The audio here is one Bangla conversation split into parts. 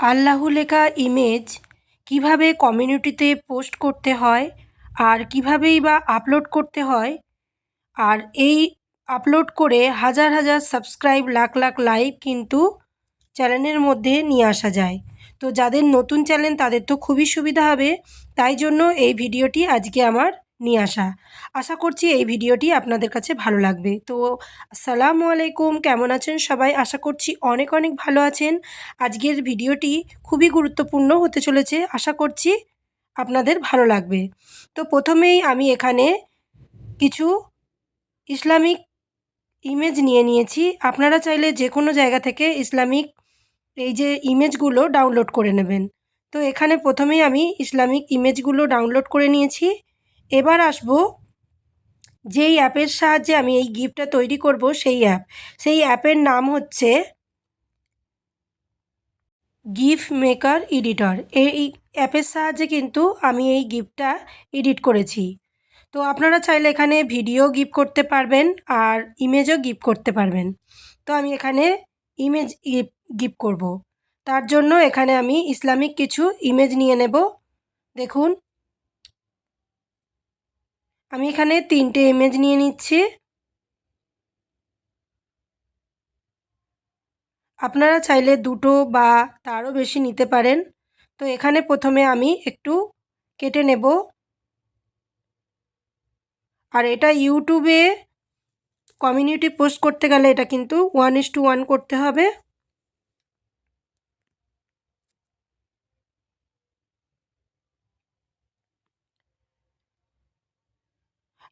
আল্লাহু লেখা ইমেজ কীভাবে কমিউনিটিতে পোস্ট করতে হয় আর কীভাবেই বা আপলোড করতে হয় আর এই আপলোড করে হাজার হাজার সাবস্ক্রাইব লাখ লাখ লাইক কিন্তু চ্যানেলের মধ্যে নিয়ে আসা যায়। তো যাদের নতুন চ্যানেল তাদের তো খুবই সুবিধা হবে। তাই জন্য এই ভিডিওটি আজকে আমার নিয়ে আসা। আশা করছি এই ভিডিওটি আপনাদের কাছে ভালো লাগবে। তো আসসালামু আলাইকুম, কেমন আছেন সবাই? আশা করছি অনেক অনেক ভালো আছেন। আজকের ভিডিওটি খুবই গুরুত্বপূর্ণ হতে চলেছে। আশা করছি আপনাদের ভালো লাগবে। তো প্রথমেই আমি এখানে কিছু ইসলামিক ইমেজ নিয়ে নিয়েছি। আপনারা চাইলে যে কোনো জায়গা থেকে ইসলামিক এই যে ইমেজগুলো ডাউনলোড করে নেবেন। তো এখানে প্রথমেই আমি ইসলামিক ইমেজগুলো ডাউনলোড করে নিয়েছি। এবার আসব যেই অ্যাপের সাহায্যে আমি এই গিফটটা তৈরি করব সেই অ্যাপ। সেই অ্যাপের নাম হচ্ছে গিফট মেকার এডিটর। এই অ্যাপের সাহায্যে কিন্তু আমি এই গিফটটা এডিট করেছি। তো আপনারা চাইলে এখানে ভিডিও গিফট করতে পারবেন আর ইমেজও গিফট করতে পারবেন। তো আমি এখানে ইমেজ গিফট করব। তার জন্য এখানে আমি ইসলামিক কিছু ইমেজ নিয়ে নেব। দেখুন আমি এখানে তিনটে ইমেজ নিয়ে নিচ্ছি। আপনারা চাইলে দুটো বা তারও বেশি নিতে পারেন। তো এখানে প্রথমে আমি একটু কেটে নেব। আর এটা ইউটিউবে কমিউনিটি পোস্ট করতে গেলে এটা কিন্তু ওয়ান ইস টু ওয়ান করতে হবে।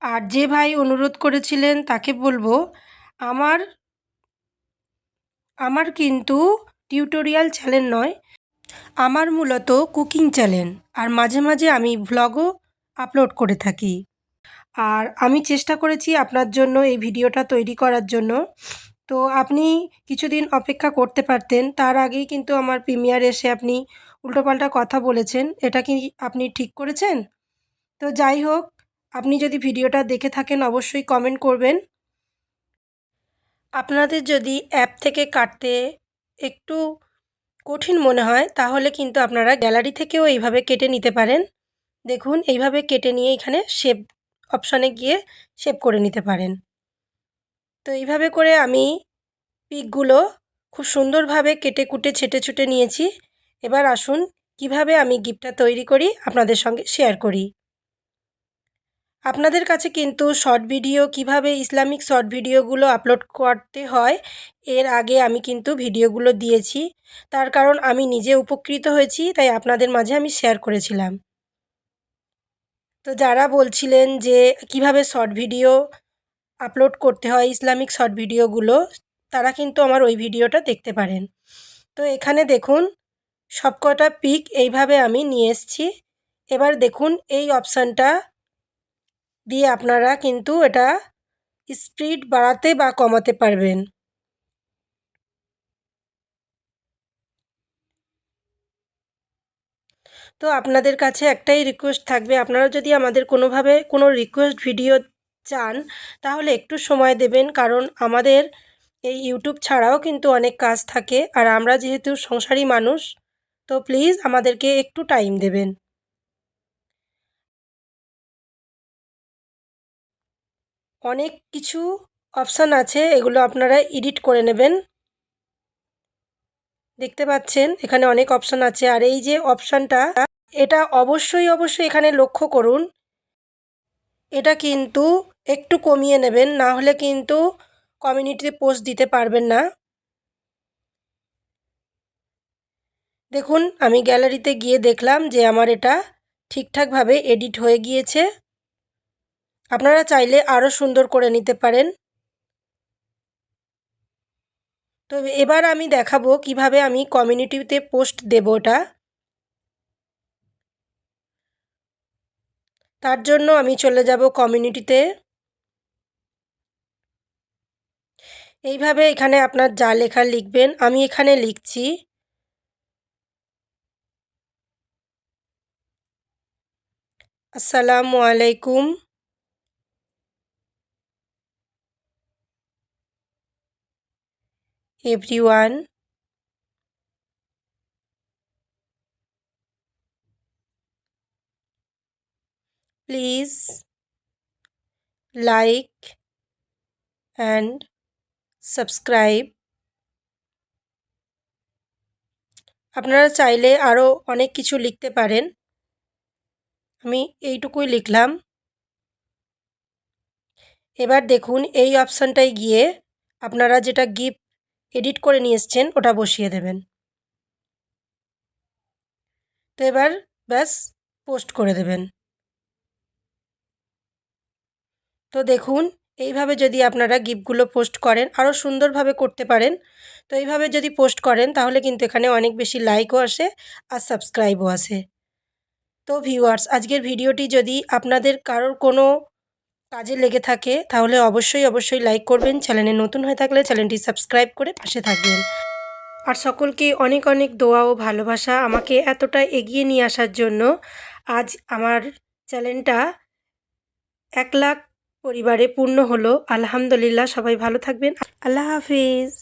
আর যে ভাই অনুরোধ করেছিলেন তাকে বলব, আমার আমার কিন্তু টিউটোরিয়াল চ্যানেল নয়, আমার মূলত কুকিং চ্যানেল। আর মাঝে মাঝে আমি ভ্লগও আপলোড করে থাকি। আর আমি চেষ্টা করেছি আপনার জন্য এই ভিডিওটা তৈরি করার জন্য। তো আপনি কিছুদিন অপেক্ষা করতে পারতেন, তার আগেই কিন্তু আমার প্রিমিয়ার এসে আপনি উল্টোপাল্টা কথা বলেছেন। এটা কি আপনি ঠিক করেছেন? তো যাই হোক আপনি যদি ভিডিওটা দেখে থাকেন, অবশ্যই কমেন্ট করবেন। আপনাদের যদি অ্যাপ থেকে কাটতে একটু কঠিন মনে হয়, তাহলে কিন্তু আপনারা গ্যালারি থেকেও এইভাবে কেটে নিতে পারেন। দেখুন, এইভাবে কেটে নিয়ে এখানে শেপ অপশানে গিয়ে শেপ করে নিতে পারেন। তো এইভাবে করে আমি পিকগুলো খুব সুন্দরভাবে কেটে কুটে, ছেটে ছুটে নিয়েছি। এবার আসুন, কীভাবে আমি গিফটটা তৈরি করি, আপনাদের সঙ্গে শেয়ার করি। আপনাদের কাছে কিন্তু শর্ট ভিডিও, কীভাবে ইসলামিক শর্ট ভিডিওগুলো আপলোড করতে হয়, এর আগে আমি কিন্তু ভিডিওগুলো দিয়েছি। তার কারণ আমি নিজে উপকৃত হয়েছি, তাই আপনাদের মাঝে আমি শেয়ার করেছিলাম। তো যারা বলছিলেন যে কীভাবে শর্ট ভিডিও আপলোড করতে হয়, ইসলামিক শর্ট ভিডিওগুলো, তারা কিন্তু আমার ওই ভিডিওটা দেখতে পারেন। তো এখানে দেখুন, সবকটা পিক এইভাবে আমি নিয়ে এসছি। এবার দেখুন, এই অপশানটা দিয়ে আপনারা কিন্তু এটা স্পিড বাড়াতে বা কমাতে পারবেন। তো আপনাদের কাছে একটাই রিকোয়েস্ট থাকবে, আপনারা যদি আমাদের কোনোভাবে কোনো রিকোয়েস্ট ভিডিও চান, তাহলে একটু সময় দেবেন, কারণ আমাদের এই ইউটিউব ছাড়াও কিন্তু অনেক কাজ থাকে, আর আমরা যেহেতু সংসারী মানুষ, তো প্লিজ আমাদেরকে একটু টাইম দেবেন। অনেক কিছু অপশান আছে, এগুলো আপনারা এডিট করে নেবেন। দেখতে পাচ্ছেন, এখানে অনেক অপশান আছে। আর এই যে অপশানটা এটা অবশ্যই অবশ্যই এখানে লক্ষ্য করুন। এটা কিন্তু একটু কমিয়ে নেবেন, না হলে কিন্তু কমিউনিটিতে পোস্ট দিতে পারবেন না। দেখুন, আমি গ্যালারিতে গিয়ে দেখলাম যে আমার এটা ঠিকঠাকভাবে এডিট হয়ে গিয়েছে। আপনারা চাইলে আরও সুন্দর করে নিতে পারেন। তো এবার আমি দেখাবো কীভাবে আমি কমিউনিটিতে পোস্ট দেব ওটা। তার জন্য আমি চলে যাব কমিউনিটিতে। এইভাবে এখানে আপনার যা লেখা লিখবেন, আমি এখানে লিখছি। আসসালামু আলাইকুম। Everyone please like and subscribe আপনারা চাইলে আরও অনেক কিছু লিখতে পারেন। আমি এইটুকুই লিখলাম। এবার দেখুন এই অপশানটায় গিয়ে আপনারা যেটা গিফট এডিট করে নিয়ে এসছেন, ওটা বসিয়ে দেবেন। তো এবার ব্যাস, পোস্ট করে দেবেন। তো দেখুন, এইভাবে যদি আপনারা গিফটগুলো পোস্ট করেন, আরও সুন্দরভাবে করতে পারেন। তো এইভাবে যদি পোস্ট করেন, তাহলে কিন্তু এখানে অনেক বেশি লাইকও আসে আর সাবস্ক্রাইবও আসে। তো ভিউয়ার্স, আজকের ভিডিওটি যদি আপনাদের কারোর কোনো কাজে লেগে থাকে, তাহলে অবশ্যই অবশ্যই লাইক করবেন। চ্যানেলে নতুন হয়ে থাকলে চ্যানেলটি সাবস্ক্রাইব করে পাশে থাকবেন। আর সকলকে অনেক অনেক দোয়া ও ভালোবাসা আমাকে এতটা এগিয়ে নিয়ে আসার জন্য। আজ আমার চ্যানেলটা এক লাখ পরিবারে পূর্ণ হলো। আলহামদুলিল্লাহ, সবাই ভালো থাকবেন। আল্লাহ হাফিজ।